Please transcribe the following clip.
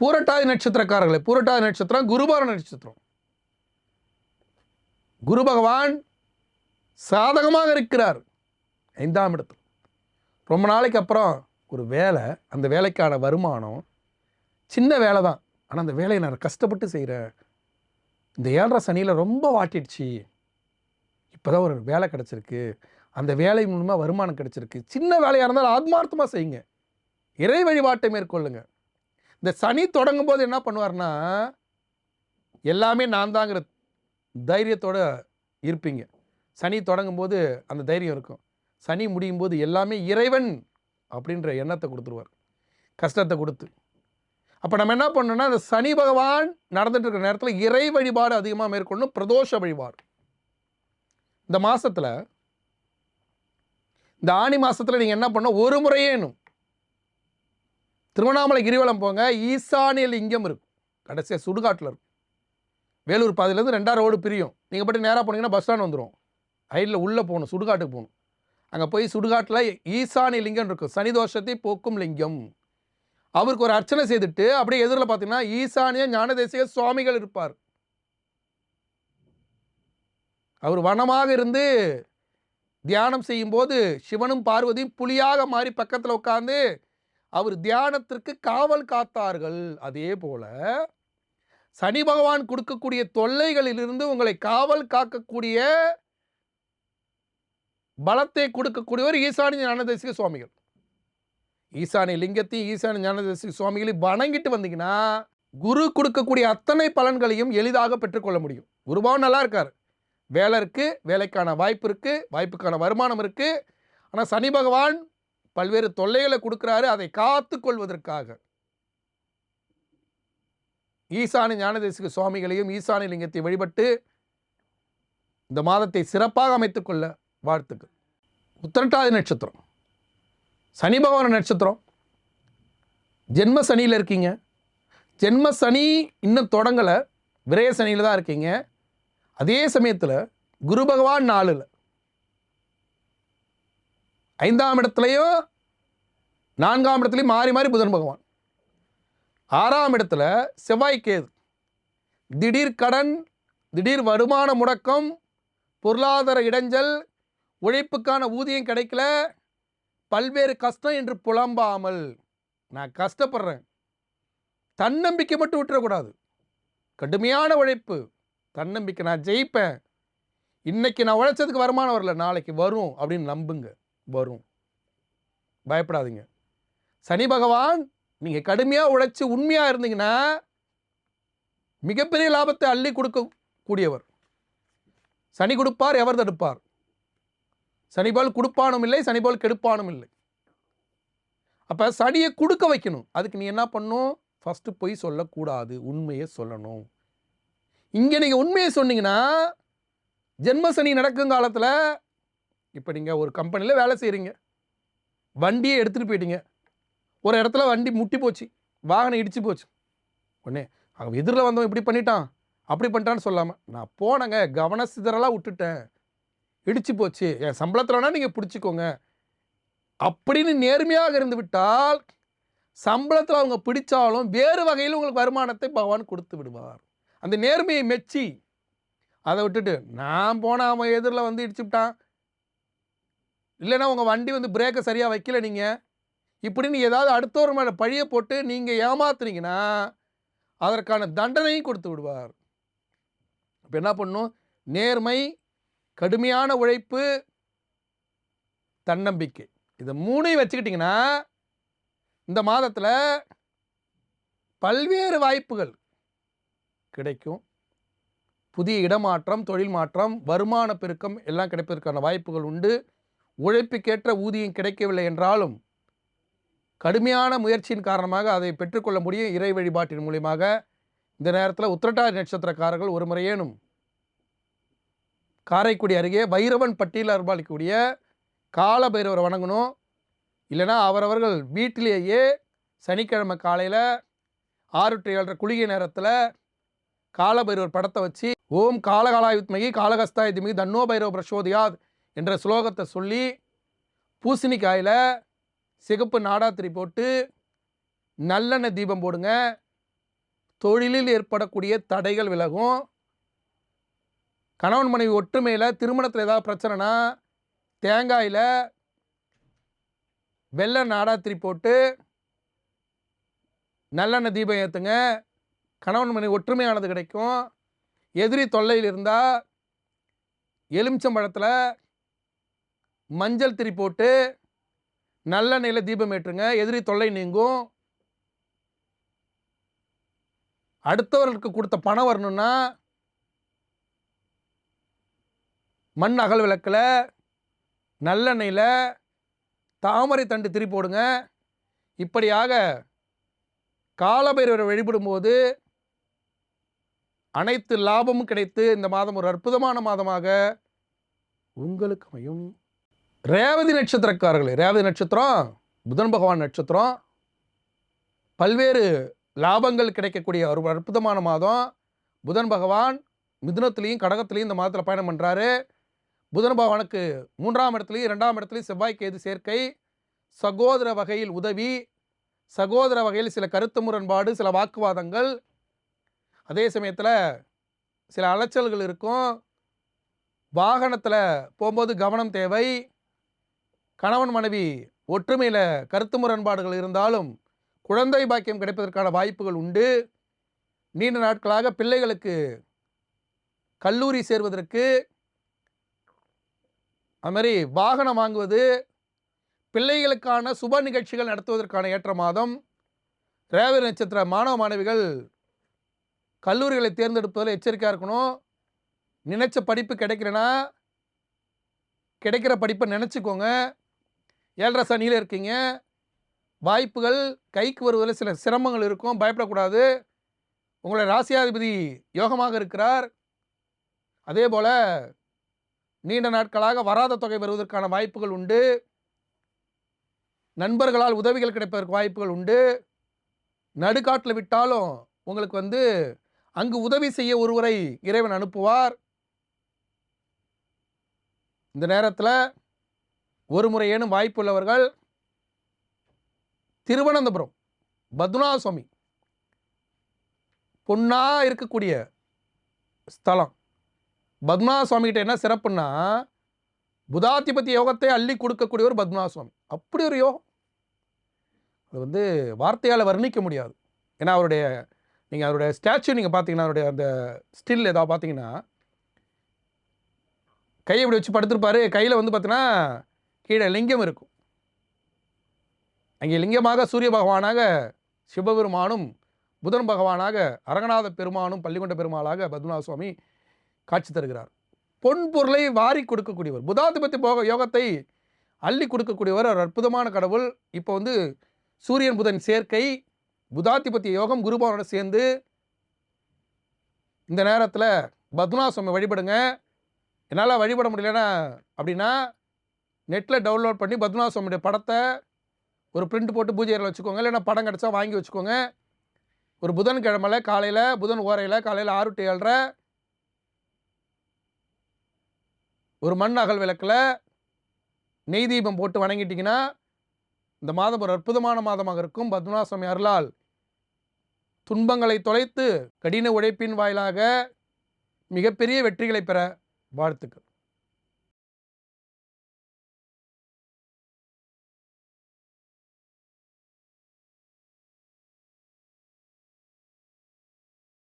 பூரட்டாதி நட்சத்திரக்காரர்களே பூரட்டாதி நட்சத்திரம் குருபார நட்சத்திரம். குரு பகவான் சாதகமாக இருக்கிறார். ஐந்தாம் இடத்தில். ரொம்ப நாளைக்கு அப்புறம் ஒரு வேலை அந்த வேலைக்கான வருமானம் சின்ன வேலை தான். ஆனால் அந்த வேலையை நான் கஷ்டப்பட்டு செய்கிறேன் இந்த ஏழரை சனியில் ரொம்ப வாட்டிடுச்சு. இப்போ தான் ஒரு வேலை கிடச்சிருக்கு. அந்த வேலை மூலமாக வருமானம் கிடச்சிருக்கு. சின்ன வேலையாக இருந்தாலும் ஆத்மார்த்தமாக செய்யுங்க. இறை வழிபாட்டை மேற்கொள்ளுங்கள் இந்த சனி தொடங்கும் போது என்ன பண்ணுவார்னா எல்லாமே நான் தாங்கிற தைரியத்தோடு இருப்பீங்க. சனி தொடங்கும் போது அந்த தைரியம் இருக்கும். சனி முடியும் போது எல்லாமே இறைவன் அப்படின்ற எண்ணத்தை கொடுத்துருவார். கஷ்டத்தை கொடுத்து. அப்போ நம்ம என்ன பண்ணணும்னா அந்த சனி பகவான் நடந்துட்டு இருக்கிற நேரத்தில் இறை வழிபாடு அதிகமாக மேற்கொள்ளணும் பிரதோஷ வழிபாடு. இந்த மாதத்தில் இந்த ஆணி மாதத்தில் நீங்கள் என்ன பண்ணணும் ஒரு முறையேனும் திருவண்ணாமலை கிரிவலம் போங்க. ஈசானிய லிங்கம் இருக்கும். கடைசியாக சுடுகாட்டில் இருக்கும். வேலூர் பாதையிலேருந்து ரெண்டாம் ரோடு பிரியும். நீங்கள் பட்டு நேராக போனீங்கன்னா பஸ் ஸ்டாண்ட் வந்துடும் ஐடில் உள்ளே போகணும் சுடுகாட்டுக்கு போகணும். அங்கே போய் சுடுகாட்டில் ஈசானிய லிங்கம் இருக்கும். சனி தோஷத்தை போக்கும் லிங்கம். அவருக்கு ஒரு அர்ச்சனை செய்துட்டு அப்படியே எதிரில் பார்த்தீங்கன்னா ஈசானிய ஞானதேசிக சுவாமிகள் இருப்பார். அவர் வனமாக இருந்து தியானம் செய்யும்போது சிவனும் பார்வதியும் புலியாக மாறி பக்கத்தில் உட்காந்து அவர் தியானத்திற்கு காவல் காத்தார்கள். அதே போல சனி பகவான் கொடுக்கக்கூடிய தொல்லைகளிலிருந்து உங்களை காவல் காக்கக்கூடிய பலத்தை கொடுக்கக்கூடியவர் ஈசானி ஞானதேசிக சுவாமிகள். ஈசானி லிங்கத்தையும் ஈசானி ஞானதேசிக சுவாமிகளையும் வணங்கிட்டு வந்தீங்கன்னா குரு கொடுக்கக்கூடிய அத்தனை பலன்களையும் எளிதாக பெற்றுக்கொள்ள முடியும். குருபாவும் நல்லா இருக்கார். வேலை இருக்குது வேலைக்கான வாய்ப்பு இருக்குது வாய்ப்புக்கான வருமானம் இருக்குது ஆனால் சனி பகவான் பல்வேறு தொல்லைகளை கொடுக்குறாரு அதை காத்து கொள்வதற்காக ஈசான ஞானதேசிக சுவாமிகளையும் ஈசான லிங்கத்தை வழிபட்டு இந்த மாதத்தை சிறப்பாக அமைத்துக்கொள்ள வாழ்த்துக்கள். உத்திரட்டாதி நட்சத்திரம். சனி பகவான நட்சத்திரம். ஜென்ம சனியில் இருக்கீங்க. ஜென்ம சனி இன்னும் தொடங்கலை. விரய சனியில் தான் இருக்கீங்க. அதே சமயத்தில் குரு பகவான் நாலில். ஐந்தாம் இடத்துலையும் நான்காம் இடத்துலையும் மாறி மாறி புதன் பகவான். ஆறாம் இடத்துல செவ்வாய் கேது. திடீர் கடன் திடீர் வருமான முடக்கம் பொருளாதார இடைஞ்சல் உழைப்புக்கான ஊதியம் கிடைக்கல பல்வேறு கஷ்டம் என்று புலம்பாமல் நான் கஷ்டப்படுறேன். தன்னம்பிக்கை மட்டும் விட்டுறக்கூடாது. கடுமையான உழைப்பு தன்னம்பிக்கை நான் ஜெயிப்பேன். இன்னைக்கு நான் உழைச்சதுக்கு வருமானம் வரல நாளைக்கு வரும் அப்படின்னு நம்புங்க வரும். பயப்படாதீங்க. சனி பகவான் நீங்கள் கடுமையாக உழைச்சி உண்மையாக இருந்தீங்கன்னா மிகப்பெரிய லாபத்தை அள்ளி கொடுக்கக்கூடியவர். சனி கொடுப்பார் எவர் தடுப்பார்? சனிபால் கொடுப்பானும் இல்லை சனிபால் கெடுப்பானும் இல்லை. அப்போ சனியை கொடுக்க வைக்கணும். அதுக்கு நீ என்ன பண்ணணும் ஃபஸ்ட்டு பொய் சொல்லக்கூடாது உண்மையை சொல்லணும். இங்கே நீங்கள் உண்மையை சொன்னீங்கன்னா ஜென்ம சனி நடக்கும் காலத்தில் இப்போ நீங்கள் ஒரு கம்பெனியில் வேலை செய்கிறீங்க வண்டியை எடுத்துகிட்டு போயிட்டீங்க. ஒரு இடத்துல வண்டி முட்டி போச்சு வாகனம் இடிச்சு போச்சு. உடனே அவன் எதிரில் வந்தவன் இப்படி பண்ணிட்டான் அப்படி பண்ணிட்டான்னு சொல்லாமல் நான் போனேங்க கவன சிதறலாக விட்டுட்டேன். இடிச்சு போச்சு என் சம்பளத்தில் வேணால் நீங்கள் பிடிச்சிக்கோங்க. அப்படின்னு நேர்மையாக இருந்து விட்டால் சம்பளத்தில் அவங்க பிடிச்சாலும் வேறு வகையில் உங்களுக்கு வருமானத்தை பகவான் கொடுத்து விடுவார். அந்த நேர்மையை மெச்சி அதை விட்டுட்டு நான் போனால் அவன் எதிரில் வந்து இடிச்சுட்டான் இல்லைன்னா உங்கள் வண்டி வந்து பிரேக்கை சரியாக வைக்கல நீங்கள் இப்படின்னு ஏதாவது அடுத்தவர் மேலே பழியை போட்டு நீங்கள் ஏமாத்துறீங்கன்னா அதற்கான தண்டனையும் கொடுத்து விடுவார். இப்போ என்ன பண்ணும்? நேர்மை கடுமையான உழைப்பு தன்னம்பிக்கை. இதை மூணையும் வச்சுக்கிட்டிங்கன்னா இந்த மாதத்தில் பல்வேறு வாய்ப்புகள் கிடைக்கும். புதிய இடமாற்றம் தொழில் மாற்றம் வருமான பெருக்கம் எல்லாம் கிடைப்பதற்கான வாய்ப்புகள் உண்டு. உழைப்புக்கேற்ற ஊதியம் கிடைக்கவில்லை என்றாலும் கடுமையான முயற்சியின் காரணமாக அதை பெற்றுக்கொள்ள முடியும். இறை வழிபாட்டின் மூலியமாக இந்த நேரத்தில் உத்திரட்டாதி நட்சத்திரக்காரர்கள் ஒரு முறையேனும் காரைக்குடி அருகே வைரவன் பட்டியல் அருள்பாலிக்கக்கூடிய கால பைரவரை வணங்கணும். இல்லைன்னா அவரவர்கள் வீட்டிலேயே சனிக்கிழமை காலையில் ஆறு டு ஏழரை குளிகை நேரத்தில் காலபைரவர் படத்தை வச்சு ஓம் காலகாலாயுத்மகி காலகஸ்தாயுத்மகி தன்னோ பைரவ பிரசோதியாத் என்ற ஸ்லோகத்தை சொல்லி பூசணிக்காயில் சிகப்பு நாடாத்திரி போட்டு நல்லெண்ணெய் தீபம் போடுங்க. தொழிலில் ஏற்படக்கூடிய தடைகள் விலகும். கணவன் மனைவி ஒற்றுமையில் திருமணத்தில் ஏதாவது பிரச்சனைனா தேங்காயில் வெள்ளை நாடாத்திரி போட்டு நல்லெண்ணெய் தீபம் ஏற்றுங்க கணவன் மனைவி ஒற்றுமையானது கிடைக்கும். எதிரி தொல்லையில் இருந்தால் எலுமிச்சம்பழத்தில் மஞ்சள் திரி போட்டு நல்லெண்ணெயில் தீபம் ஏற்றுங்க. எதிரி தொல்லை நீங்கும். அடுத்தவர்களுக்கு கொடுத்த பணம் வரணும்னா மண் அகல் விளக்கில் நல்லெண்ணெயில் தாமரை தண்டு திரி போடுங்க. இப்படியாக காலபைரவரை வழிபடும்போது அனைத்து லாபமும் கிடைத்து இந்த மாதம் ஒரு அற்புதமான மாதமாக உங்களுக்கு அமையும். ரேவதி நட்சத்திரக்காரர்களே ரேவதி நட்சத்திரம் புதன் பகவான் நட்சத்திரம் பல்வேறு லாபங்கள் கிடைக்கக்கூடிய ஒரு அற்புதமான மாதம். புதன் பகவான் மிதுனத்துலேயும் கடகத்துலேயும் இந்த மாதத்தில் பயணம் பண்ணுறாரு புதன் பகவானுக்கு மூன்றாம் இடத்துலையும் இரண்டாம் இடத்துலையும் செவ்வாய் கேது சேர்க்கை. சகோதர வகையில் உதவி சகோதர வகையில் சில கருத்து முரண்பாடு சில வாக்குவாதங்கள். அதே சமயத்தில் சில அலைச்சல்கள் இருக்கும். வாகனத்தில் போகும்போது கவனம் தேவை. கணவன் மனைவி ஒற்றுமையில் கருத்து முரண்பாடுகள் இருந்தாலும் குழந்தை பாக்கியம் கிடைப்பதற்கான வாய்ப்புகள் உண்டு. நீண்ட நாட்களாக பிள்ளைகளுக்கு கல்லூரி சேர்வதற்கு அது மாதிரி வாகனம் வாங்குவது பிள்ளைகளுக்கான சுப நிகழ்ச்சிகள் நடத்துவதற்கான ஏற்ற மாதம் ரேவதி நட்சத்திர மாணவ மாணவிகள் கல்லூரிகளை தேர்ந்தெடுப்பதில் எச்சரிக்கையாக இருக்கணும். நினைச்ச படிப்பு கிடைக்கலனா கிடைக்கிற படிப்பை நினச்சிக்கோங்க. ஏழரை சனியில் இருக்கீங்க. வாய்ப்புகள் கைக்கு வருவதில் சில சிரமங்கள் இருக்கும். பயப்படக்கூடாது. உங்களுடைய ராசியாதிபதி யோகமாக இருக்கிறார். அதே போல் நீண்ட நாட்களாக வராத தொகை வருவதற்கான வாய்ப்புகள் உண்டு. நண்பர்களால் உதவிகள் கிடைப்பதற்கு வாய்ப்புகள் உண்டு. நடுக்காட்டில் விட்டாலும் உங்களுக்கு வந்து அங்கு உதவி செய்ய ஒருவரை இறைவன் அனுப்புவார். இந்த நேரத்தில் ஒரு முறையேனும் வாய்ப்புள்ளவர்கள் திருவனந்தபுரம் பத்மநாப சுவாமி இருக்கக்கூடிய ஸ்தலம். பத்மநாப சுவாமிகிட்ட என்ன சிறப்புன்னா புதாதிபதி யோகத்தை அள்ளி கொடுக்கக்கூடியவர் பத்மநாப சுவாமி அப்படி ஒரு யோகம். அது வந்து வார்த்தையால் வர்ணிக்க முடியாது. ஏன்னா அவருடைய நீங்கள் அவருடைய ஸ்டாச்சு நீங்கள் பார்த்தீங்கன்னா அவருடைய அந்த ஸ்டில் ஏதாவது பார்த்தீங்கன்னா கையை இப்படி வச்சு படுத்திருப்பாரு. கையில் வந்து பார்த்தீங்கன்னா கீழே லிங்கம் இருக்கும். அங்கே லிங்கமாக சூரிய பகவானாக சிவபெருமானும் புதன் பகவானாக அரங்கநாத பெருமானும் பள்ளிக்கொண்ட பெருமாளாக பத்மநாப சுவாமி காட்சி தருகிறார். பொன் பொருளை வாரி கொடுக்கக்கூடியவர் புதாதிபத்தி போக யோகத்தை அள்ளி கொடுக்கக்கூடியவர் ஒரு அற்புதமான கடவுள். இப்போ வந்து சூரியன் புதன் சேர்க்கை புதாதிபத்திய யோகம் குருபவனோட சேர்ந்து இந்த நேரத்தில் பத்மநாப சுவாமி வழிபடுங்க. என்னால் வழிபட முடியலன்னா அப்படின்னா நெட்டில் டவுன்லோட் பண்ணி பத்மநாப சுவாமியுடைய படத்தை ஒரு பிரிண்ட் போட்டு பூஜை அறையில் வச்சுக்கோங்க. இல்லைன்னா படம் கிடச்சா வாங்கி வச்சுக்கோங்க. ஒரு புதன்கிழமையில் காலையில் புதன் ஓரையில் காலையில் ஆறு டு ஏழரை ஒரு மண் அகல் விளக்கில் நெய் தீபம் போட்டு வணங்கிட்டிங்கன்னா இந்த மாதம் ஒரு அற்புதமான மாதமாக இருக்கும். பத்மநாப சுவாமி அருளால் துன்பங்களை தொலைத்து கடின உழைப்பின் வாயிலாக மிகப்பெரிய வெற்றிகளை பெற வாழ்த்துக்கள்.